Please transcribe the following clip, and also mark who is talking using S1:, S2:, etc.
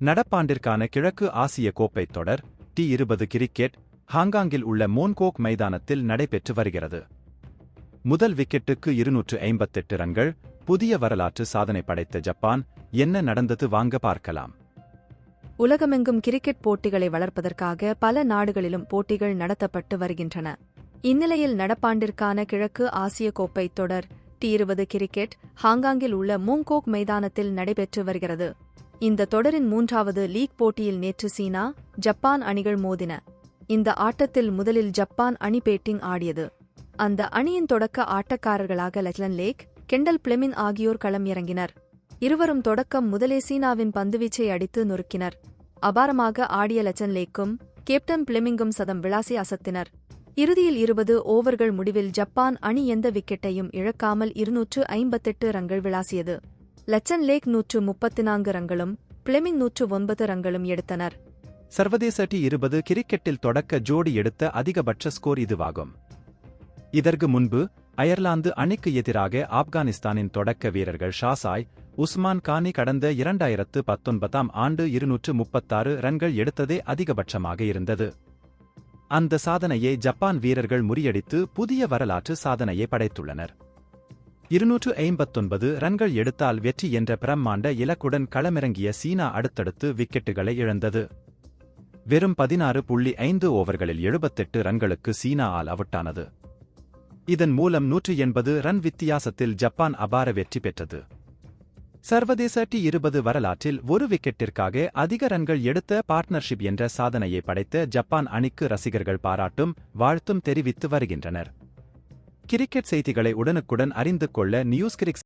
S1: நடப்பாண்டிற்கான கிழக்கு ஆசிய கோப்பைத் தொடர் டி இருபது கிரிக்கெட் ஹாங்காங்கில் உள்ள மோன்கோக் மைதானத்தில் நடைபெற்று வருகிறது. முதல் விக்கெட்டுக்கு இருநூற்று ஐம்பத்தெட்டு ரன்கள் புதிய வரலாற்று சாதனை படைத்த ஜப்பான் என்ன நடந்தது வாங்க பார்க்கலாம்.
S2: உலகமெங்கும் கிரிக்கெட் போட்டிகளை வளர்ப்பதற்காக பல நாடுகளிலும் போட்டிகள் நடத்தப்பட்டு வருகின்றன. இந்நிலையில் நடப்பாண்டிற்கான கிழக்கு ஆசிய கோப்பை தொடர் டி இருபது கிரிக்கெட் ஹாங்காங்கில் உள்ள மூங்கோக் மைதானத்தில் நடைபெற்று வருகிறது. இந்த தொடரின் மூன்றாவது லீக் போட்டியில் நேற்று சீனா ஜப்பான் அணிகள் மோதின. இந்த ஆட்டத்தில் முதலில் ஜப்பான் அணி பேட்டிங் ஆடியது. அந்த அணியின் தொடக்க ஆட்டக்காரர்களாக லெக்லன் லேக் கெண்டல் பிளெமின் ஆகியோர் களம் இறங்கினர் இருவரும் தொடக்கம் முதலே சீனாவின் பந்துவீச்சை அடித்து நொறுக்கினர். அபாரமாக ஆடிய லெச்சன் லேக்கும் கேப்டன் பிளெமிங்கும் சதம் விளாசி அசத்தினர். இறுதியில் இருபது ஓவர்கள் முடிவில் ஜப்பான் அணி எந்த விக்கெட்டையும் இழக்காமல் இருநூற்று ஐம்பத்தெட்டு ரன்கள் விளாசியது. லெச்சன் லேக் நூற்று முப்பத்து நான்கு ரன்களும் பிளெமிங் நூற்று ஒன்பது ரன்களும் எடுத்தனர்.
S1: சர்வதேச டி இருபது கிரிக்கெட்டில் தொடக்க ஜோடி எடுத்த அதிகபட்ச ஸ்கோர் இதுவாகும். இதற்கு முன்பு அயர்லாந்து அணிக்கு எதிராக ஆப்கானிஸ்தானின் தொடக்க வீரர்கள் ஷாசாய் உஸ்மான் கானி கடந்த இரண்டாயிரத்து பத்தொன்பதாம் ஆண்டு இருநூற்று முப்பத்தாறு ரன்கள் எடுத்ததே அதிகபட்சமாக இருந்தது. அந்த சாதனையை ஜப்பான் வீரர்கள் முறியடித்து புதிய வரலாற்று சாதனையை படைத்துள்ளனர். இருநூற்று ஐம்பத்தொன்பது ரன்கள் எடுத்தால் வெற்றி என்ற பிரம்மாண்ட இலக்குடன் களமிறங்கிய சீனா அடுத்தடுத்து விக்கெட்டுகளை இழந்தது. வெறும் பதினாறு புள்ளி ஐந்து ஓவர்களில் எழுபத்தெட்டு ரன்களுக்கு சீனா ஆல் அவுட்டானது. இதன் மூலம் நூற்று எண்பது ரன் வித்தியாசத்தில் ஜப்பான் அபார வெற்றி பெற்றது. சர்வதேச டி இருபது வரலாற்றில் ஒரு விக்கெட்டிற்காக அதிக ரன்கள் எடுத்த பார்ட்னர்ஷிப் என்ற சாதனையை படைத்த ஜப்பான் அணிக்கு ரசிகர்கள் பாராட்டும் வாழ்த்தும் தெரிவித்து வருகின்றனர். கிரிக்கெட் செய்திகளை உடனுக்குடன் அறிந்து கொள்ள நியூஸ் கிரிக்ஸ்